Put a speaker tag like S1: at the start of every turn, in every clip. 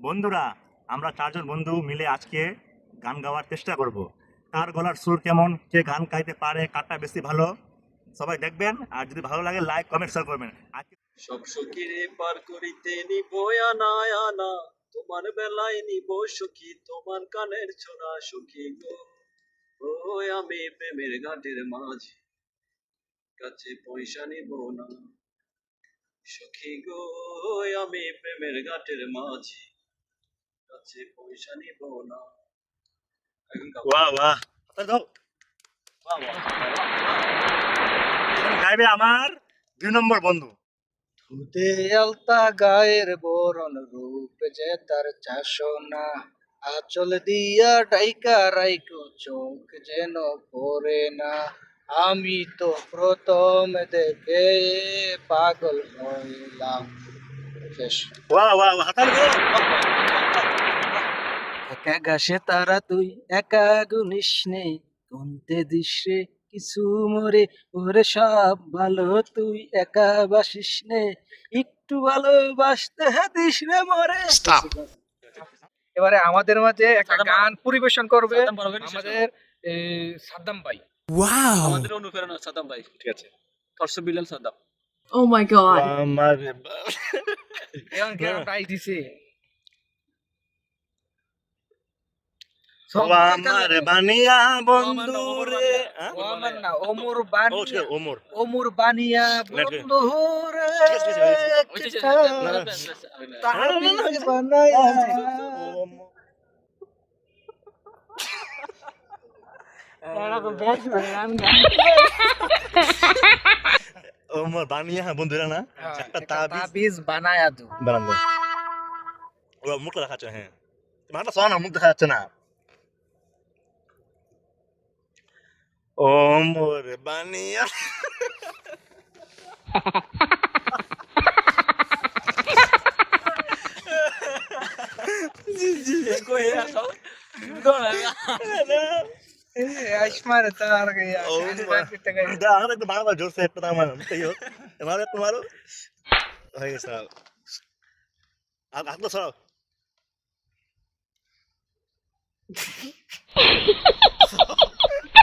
S1: বন্ধুরা, আমরা চারজন বন্ধু মিলে আজকে গান গাওয়ার চেষ্টা করব। কার গলার সুর কেমন? কে গান গাইতে পারে? কারটা বেশি ভালো? সবাই দেখবেন। আর যদি ভালো লাগে লাইক কমেন্ট শেয়ার করবেন।
S2: সব সখীরে পার করিতে নিব আনা আনা। তোমার বেলায় নিব সখী, তোমার কানের ছোড়া সখী গো। ও আমি প্রেমের ঘাটের মাঝে, কাছে পয়সা নিব না। সখী গো আমি প্রেমের ঘাটের মাঝে কাছে পয়সা নিব না
S1: বাহ বাহ দাও।
S2: বাহ, বাহ, বাহ, বাহ।
S1: এখন গাইবে আমার দুই নম্বর বন্ধু
S3: ধুতে আলতা গায়ের বরণ রূপ যে তার চাষনা আচল দিয়া ডাইকা রাইকো চোখ যেন পড়ে না আমি তো প্রথম দেখে পাগল হইলাম শেষ
S1: বাহ বাহ বাহ, হাতালি দাও।
S3: একা গাছে তারা তুই একা গুনিস নেই কমতে দিস রে কিছু মরে ওরে সব ভালো তুই একা বাসিস নে। একটু ভালোবাসতে দিস রে মরে। এবারে আমাদের মাঝে একটা গান পরিবেশন করবে।
S2: সাদ্দাম ভাই,
S3: আমাদের সাদ্দাম ভাই।
S2: আমাদের অনুপ্রেরণা সাদ্দাম ভাই। ঠিক আছে। বিলেন সাদ্দাম।
S4: Oh my god.
S1: আমার
S3: প্রাইজ দিছে।
S1: আমার বানিয়া বন্ধু রে হ্যাঁ?
S3: আমার না ওমর বানিয়া
S1: না, ঠিক
S3: বন্ধু রে
S1: ঠিক আছে, ঠিক আছে,
S2: ওই যে- যে-
S3: কিতা
S2: না, না, না, না, না, না।
S3: বানায়া
S1: ওমর। বানিয়া না একটা তাবিজ
S3: বানায়া দু
S1: বানান দাও ও মুখ দেখা যাচ্ছে হ্যাঁ মাথা শোনা মুখ দেখা যাচ্ছে ও মোর বানিয়া
S3: జోర్
S1: సేమారు అట్లా సార్ Ha ha ha!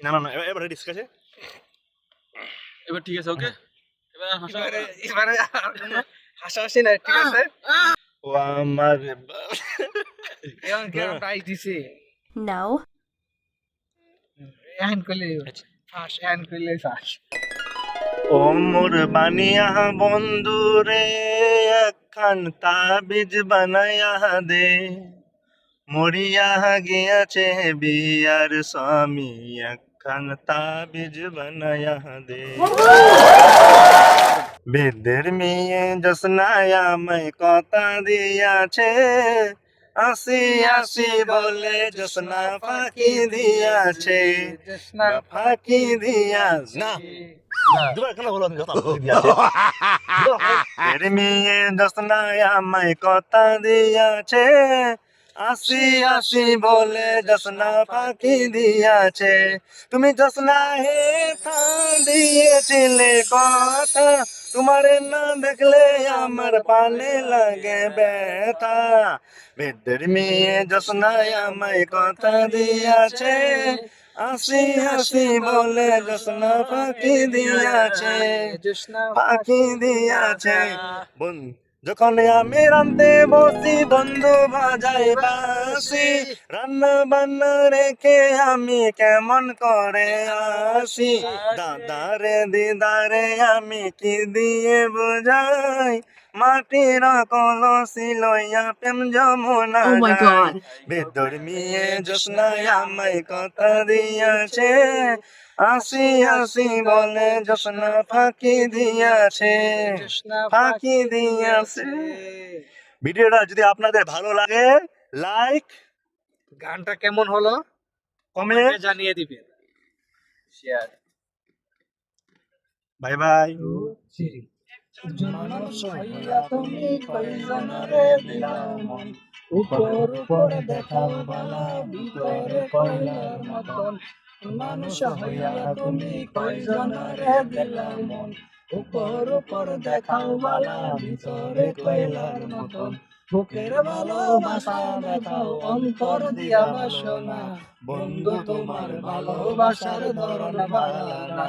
S1: না না না এবার ঠিক আছে
S2: এবার ঠিক আছে ওকে? এবার হাসা
S3: এবারে কোনো হাসাহাসি নাই ঠিক আছে?
S1: ও আমার
S3: এখন কি প্রাইজ দিছে?
S4: No.
S3: এখন কইলে ফাঁস এখন কইলে ফাঁস।
S1: ও মোর বানিয়া বন্ধু রে একখান তাবিজ বানায়া দে। মরিয়া গিয়াছে বিয়ার স্বামী একখান তাবিজ বানায়া দে। বেদের মেয়ে জসনায়া মাই কথা দিয়াছে আসি আসি বলে জসনা ফাঁকি দিয়াছে।
S3: জেসনা
S1: ফাঁকি না। দিয়াছে। এর মেয়ে জসনায় আমায় কথা দিয়াছে আসি আসি বলে জসনা ফাঁকি দিয়াছে। তুমি জসনা হে দিয়েছিলে কথা। তোমার না দেখলে আমার পানে লাগে ব্যথা। বেদের মেয়ে জসনায় আমায় কথা দিয়াছে। আসি আসি বলে জসনা ফাঁকি দিয়াছে। পাখি দিয়াছে। বন যখন আমি রান্তে বসি, বন্ধু বাজাই বাসি। রান্না বান্না রেখে আমি কেমন করে আসি? দাদারে, দিদারে, আমি কি দিয়ে বুঝাই? মাটির কলসি লইয়া প্রেম যমুনা
S4: Oh
S1: মিয়ে আমায় কথা দিয়াছে। আসি আসি বলে জোসনা ফাঁকি দিয়াছে। ফাঁকি দিয়াছে। ভিডিওটা যদি আপনাদের ভালো লাগে লাইক
S3: গানটা কেমন হলো?
S1: কমেন্ট
S3: কমেন্টে জানিয়ে দিবেন।
S2: শেয়ার
S1: বাই বাই
S3: মানুষ হইয়া তুমি উপর উপর দেখাও বালা ভিতরে কয়লার মতন মানুষ হইয়া তুমি কয়জনরে দিলাও উপর উপর দেখাও বালা ভিতরে কয়লার মতন বুকের ভালোবাসা দেখাও অন্তর দিয়া বাসনা বন্ধু তোমার ভালোবাসার ধরন বালা